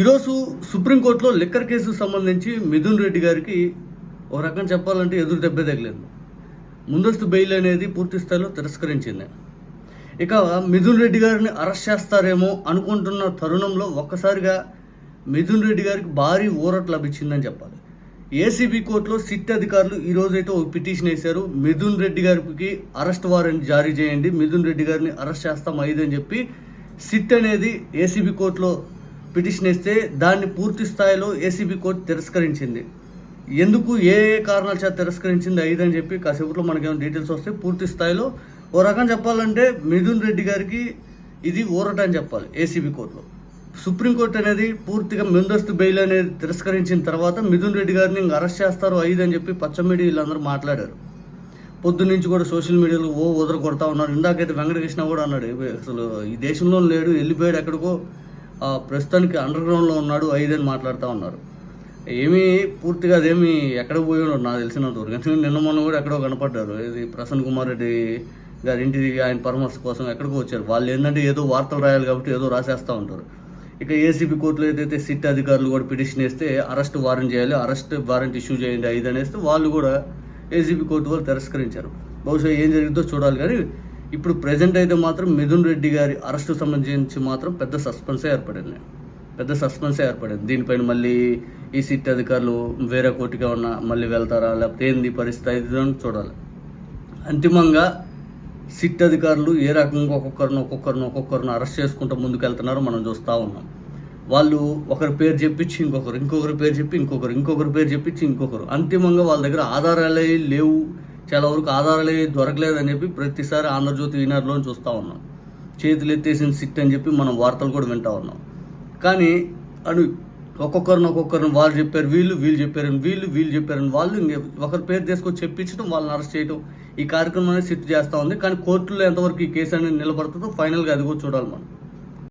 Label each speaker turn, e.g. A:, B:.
A: ఈరోజు సుప్రీంకోర్టులో లిక్కర్ కేసుకు సంబంధించి మిథున్ రెడ్డి గారికి ఒక రకం చెప్పాలంటే ఎదురు దెబ్బ తగిలింది. ముందస్తు బెయిల్ అనేది పూర్తి స్థాయిలో తిరస్కరించింది. ఇక మిథున్ రెడ్డి గారిని అరెస్ట్ చేస్తారేమో అనుకుంటున్న తరుణంలో ఒక్కసారిగా మిథున్ రెడ్డి గారికి భారీ ఊరట లభించిందని చెప్పాలి. ఏసీబీ కోర్టులో సిట్ అధికారులు ఈ రోజైతే ఒక పిటిషన్ వేశారు మిథున్ రెడ్డి గారికి అరెస్ట్ వారెంట్ జారీ చేయండి మిథున్ రెడ్డి గారిని అరెస్ట్ చేస్తాం ఐదని చెప్పి సిట్ అనేది ఏసీబీ కోర్టులో పిటిషన్ వేస్తే దాన్ని పూర్తి స్థాయిలో ఏసీబీ కోర్టు తిరస్కరించింది. ఎందుకు ఏ ఏ కారణాల చేత తిరస్కరించింది ఐదు అని చెప్పి కాసేపులో మనకేమైనా డీటెయిల్స్ వస్తే పూర్తి స్థాయిలో ఓ రకం చెప్పాలంటే మిథున్ రెడ్డి గారికి ఇది ఊరట అని చెప్పాలి ఏసీబీ కోర్టులో. సుప్రీంకోర్టు అనేది పూర్తిగా ముందస్తు బెయిల్ అనేది తిరస్కరించిన తర్వాత మిథున్ రెడ్డి గారిని ఇంక అరెస్ట్ చేస్తారు ఐదు అని చెప్పి పచ్చ మీడియా వీళ్ళందరూ మాట్లాడారు. పొద్దు నుంచి కూడా సోషల్ మీడియాలో ఓ ఉదర కొడతా ఉన్నారు. ఇందాకైతే వెంకటకృష్ణ కూడా అన్నాడు అసలు ఈ దేశంలో లేడు వెళ్ళిపోయాడు ఎక్కడికో ప్రస్తుతానికి అండర్ గ్రౌండ్లో ఉన్నాడు ఐదు అని మాట్లాడుతూ ఉన్నారు. ఏమీ పూర్తిగా అదేమి ఎక్కడ పోయి ఉన్నాడు నాకు తెలిసినంత వరకు. ఎందుకంటే నిన్న మొన్న కూడా ఎక్కడో కనపడ్డారు. ఇది ప్రసన్న కుమార్ రెడ్డి గారి ఇంటికి ఆయన పరామర్శ కోసం ఎక్కడికో వచ్చారు. వాళ్ళు ఏంటంటే ఏదో వార్తలు రాయాలి కాబట్టి ఏదో రాసేస్తూ ఉంటారు. ఇక ఏసీబీ కోర్టులో ఏదైతే సిట్ అధికారులు కూడా పిటిషన్ వేస్తే అరెస్ట్ వారెంట్ చేయాలి అరెస్ట్ వారెంట్ ఇష్యూ చేయండి ఐదు అనేస్తే వాళ్ళు కూడా ఏసీబీ కోర్టు వాళ్ళు తిరస్కరించారు. బహుశా ఏం జరిగిందో చూడాలి కానీ ఇప్పుడు ప్రజెంట్ అయితే మాత్రం మిథున్ రెడ్డి గారి అరెస్టు సంబంధించి మాత్రం పెద్ద సస్పెన్సే ఏర్పడింది. పెద్ద సస్పెన్సే ఏర్పడింది. దీనిపైన మళ్ళీ ఈ సిట్ అధికారులు వేరే కోర్టుగా ఉన్న మళ్ళీ వెళ్తారా? లేకపోతే ఏంది పరిస్థితి అయితే అని చూడాలి. అంతిమంగా సిట్ అధికారులు ఏ రకంగా ఒక్కొక్కరిని ఒక్కొక్కరిని ఒక్కొక్కరిని అరెస్ట్ చేసుకుంటూ ముందుకెళ్తున్నారో మనం చూస్తూ ఉన్నాం. వాళ్ళు ఒకరి పేరు చెప్పించి ఇంకొకరు ఇంకొకరి పేరు చెప్పి ఇంకొకరు ఇంకొకరి పేరు చెప్పించి ఇంకొకరు. అంతిమంగా వాళ్ళ దగ్గర ఆధారాలే లేవు. చాలా వరకు ఆధారాలు దొరకలేదని చెప్పి ప్రతిసారి ఆంధ్రజ్యోతి ఈనాడులో చూస్తూ ఉన్నాం. చేతులు ఎత్తేసిన సిట్ అని చెప్పి మనం వార్తలు కూడా వింటూ ఉన్నాం. కానీ అను ఒక్కొక్కరిని ఒక్కొక్కరిని వాళ్ళు చెప్పారు వీళ్ళు వీళ్ళు చెప్పారని వీళ్ళు వీళ్ళు చెప్పారని వాళ్ళు ఇంక ఒకరి పేరు తీసుకొని చెప్పించడం వాళ్ళని అరెస్ట్ చేయడం ఈ కార్యక్రమం అనేది సిట్ చేస్తూ ఉంది. కానీ కోర్టులో ఎంతవరకు ఈ కేసు అనేది నిలబడుతుందో ఫైనల్గా అది కూడా చూడాలి మనం.